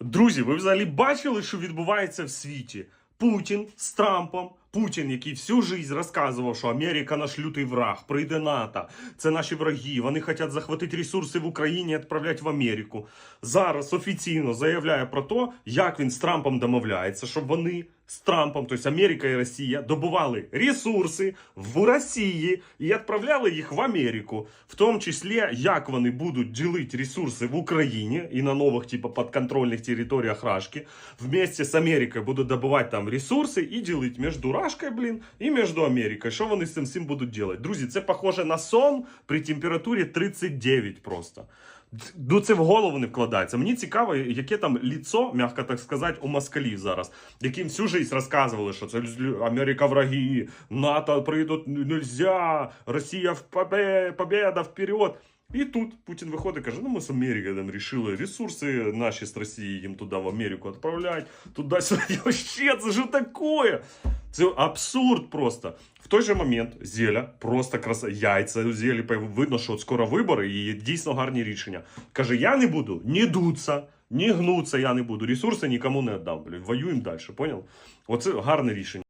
Друзі, ви взагалі бачили, що відбувається в світі? Путін з Трампом. Путін, який всю життя розказував, що Америка наш лютий враг, прийде НАТО, це наші враги, вони хочуть захватити ресурси в Україні і відправляти в Америку. Зараз офіційно заявляє про те, як він з Трампом домовляється, щоб вони з Трампом, тобто Америка і Росія, добували ресурси в Росії і відправляли їх в Америку, в тому числі, як вони будуть ділити ресурси в Україні і на нових, типу, подконтрольних територіях Рашки, вместе з Америкою будуть добувати там ресурси і ділити між Рашкою, блін, і між Америкою. Що вони з цим всім будуть робити? Друзі, це похоже на сон при температурі 39 просто. Ну, це в голову не вкладається. Мені цікаво, яке там ліцо, м'яко так сказати, у москалів зараз, яким всю життя розказували, що це Америка враги, НАТО прийдуть нельзя, Росія в побе- победа вперед. І тут Путін виходить і каже: ну ми з Америкою там рішили ресурси наші з Росії їм туди в Америку відправляти, туди-сюди. Вообще, це що таке? Це абсурд просто. В той же момент Зеля просто краса яйця у Зелі пов- видно, що от скоро вибори і є дійсно гарні рішення. Каже: я не буду ні дуться, ні гнуться, я не буду. Ресурси нікому не віддам. Блін, воюємо далі, поняв? Оце гарне рішення.